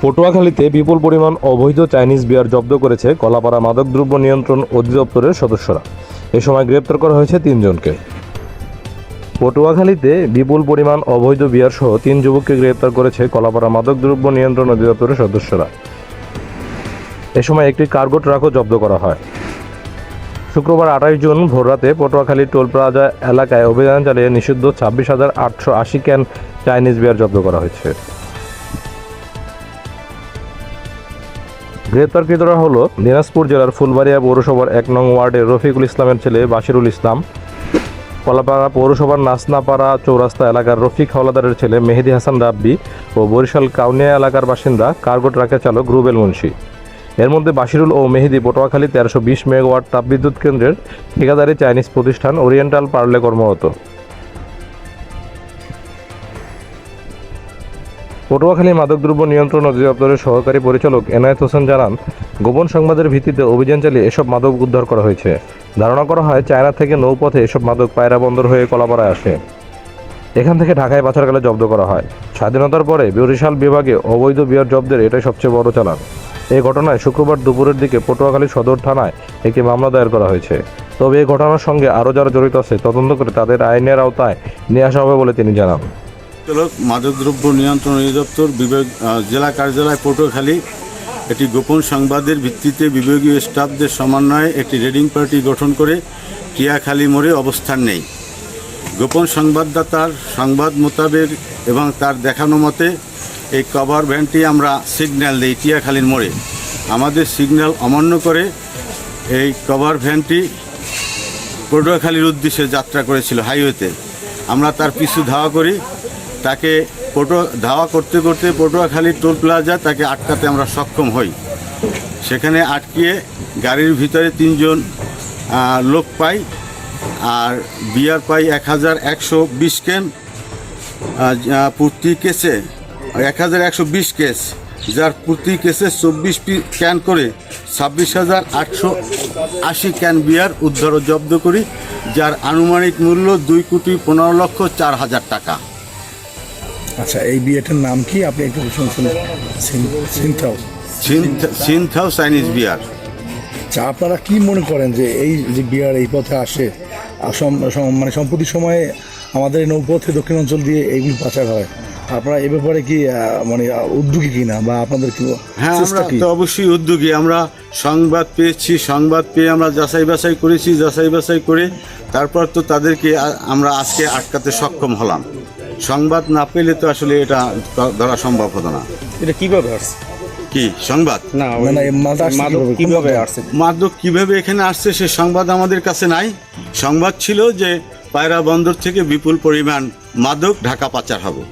পটুয়াখালীতে বিপুল পরিমাণ অবৈধ চাইনিজ বিয়ার জব্দ করেছে কলাপাড়া মাদকদ্রব্য নিয়ন্ত্রণ অধিদপ্তরের সদস্যরা। এ সময় গ্রেপ্তার করা হয়েছে তিনজনকে। পটুয়াখালীতে বিপুল পরিমাণ অবৈধ বিয়ার সহ তিন যুবককে গ্রেপ্তার করেছে কলাপাড়া মাদকদ্রব্য নিয়ন্ত্রণ অধিদপ্তরের সদস্যরা। এ সময় একটি কার্গো ট্রাকও জব্দ করা হয়। শুক্রবার আঠাশ জুন ভোররাতে পটুয়াখালী টোল প্লাজা এলাকায় অভিযান চালিয়ে নিষিদ্ধ ছাব্বিশ হাজার আটশো আশি ক্যান চাইনিজ বিয়ার জব্দ করা হয়েছে। গ্রেপ্তারকৃতরা হলো দিনাজপুর জেলার ফুলবাড়িয়া পৌরসভার এক নং ওয়ার্ডের রফিকুল ইসলামের ছেলে বাশিরুল ইসলাম। কলাপাড়া পৌরসভার নাসনাপাড়া চৌরাস্তা এলাকার রফিক হাওলাদারের ছেলে মেহেদি হাসান রাব্বি ও বরিশাল কাউনিয়া এলাকার বাসিন্দা কার্গো ট্রাকের চালক রুবেল মুন্সি। এর মধ্যে বাশিরুল ও মেহেদি পটুয়াখালী তেরোশো বিশ মেগাওয়াট তাপবিদ্যুৎ কেন্দ্রের ঠিকাদারি চাইনিজ প্রতিষ্ঠান ওরিয়েন্টাল পার্লে কর্মরত। পটুয়াখালী মাদকদ্রব্য নিয়ন্ত্রণ অধিদপ্তরের সহকারী পরিচালক এনায়েত হোসেন জানান, গোপন সংবাদের ভিত্তিতে অভিযান চালিয়ে এসব মাদক উদ্ধার করা হয়েছে। ধারণা করা হয়, চায়না থেকে নৌপথে এসব মাদক পায়রা বন্দর হয়ে কলাপাড়ায় আসে। এখান থেকে ঢাকায় পাচারকালে জব্দ করা হয়। স্বাধীনতার পরে বরিশাল বিভাগে অবৈধ বিয়ার জব্দের এটাই সবচেয়ে বড় চালান। এই ঘটনায় শুক্রবার দুপুরের দিকে পটুয়াখালী সদর থানায় একটি মামলা দায়ের করা হয়েছে। তবে এই ঘটনার সঙ্গে আরও যারা জড়িত আছে, তদন্ত করে তাদের আইনের আওতায় নিয়ে আসা হবে বলে তিনি জানান। মাদকদ্রব্য নিয়ন্ত্রণ অধিদপ্তর বিভাগ জেলা কার্যালয় পটুয়াখালী একটি গোপন সংবাদের ভিত্তিতে বিভাগীয় স্টাফদের সমন্বয়ে একটি রেডিং পার্টি গঠন করে টিয়াখালী মোড়ে অবস্থান নেই গোপন সংবাদদাতার সংবাদ মোতাবেক এবং তার দেখানো মতে এই কভার ভ্যানটি আমরা সিগন্যাল দিই টিয়াখালীর মোড়ে। আমাদের সিগন্যাল অমান্য করে এই কভার ভ্যানটি পটুয়াখালীর উদ্দেশ্যে যাত্রা করেছিল হাইওয়েতে আমরা তার পিছু ধাওয়া করি, তাকে পটুয়া ধাওয়া করতে করতে পটুয়াখালী টোল প্লাজা তাকে আটকাতে আমরা সক্ষম হই। সেখানে আটকিয়ে গাড়ির ভিতরে তিনজন লোক পাই, আর বিয়ার পাই এক হাজার একশো বিশ কেন প্রতি কেসে এক হাজার একশো বিশ কেস যার প্রতি কেসে চব্বিশ পি ক্যান করে ছাব্বিশ হাজার আটশো আশি ক্যান বিয়ার উদ্ধার ও জব্দ করি যার আনুমানিক মূল্য দুই কোটি পনেরো লক্ষ চার হাজার টাকা। আচ্ছা এই বিয়েটার নাম কি? আপনি একটু সিনথাও। সিনথ- সিনথাও চাইনিজ বিয়ার। আচ্ছা আপনারা কি মনে করেন যে এই যে বিয়ার এই পথে আসে মানে সম্প্রতি সময়ে আমাদের নৌপথে দক্ষিণ অঞ্চল দিয়ে এইগুলি পাচার হয় আপনারা এ ব্যাপারে কি মানে উদ্যোগী কিনা বা আপনাদের কি হ্যাঁ আমরা তো অবশ্যই উদ্যোগী। আমরা সংবাদ পেয়েছি সংবাদ পেয়ে আমরা যাচাই বাছাই করেছি যাচাই বাছাই করে তারপর তো তাদেরকে আমরা আজকে আটকাতে সক্ষম হলাম। সংবাদ না পেলে তো আসলে এটা ধরা সম্ভব হতো না। এটা কীভাবে আসছে? কি সংবাদ? না মাদক কীভাবে? কীভাবে আসছে? মাদক কীভাবে এখানে আসছে সে সংবাদ আমাদের কাছে নাই। সংবাদ ছিল যে পায়রা বন্দর থেকে বিপুল পরিমাণ মাদক ঢাকা পাচার হবে।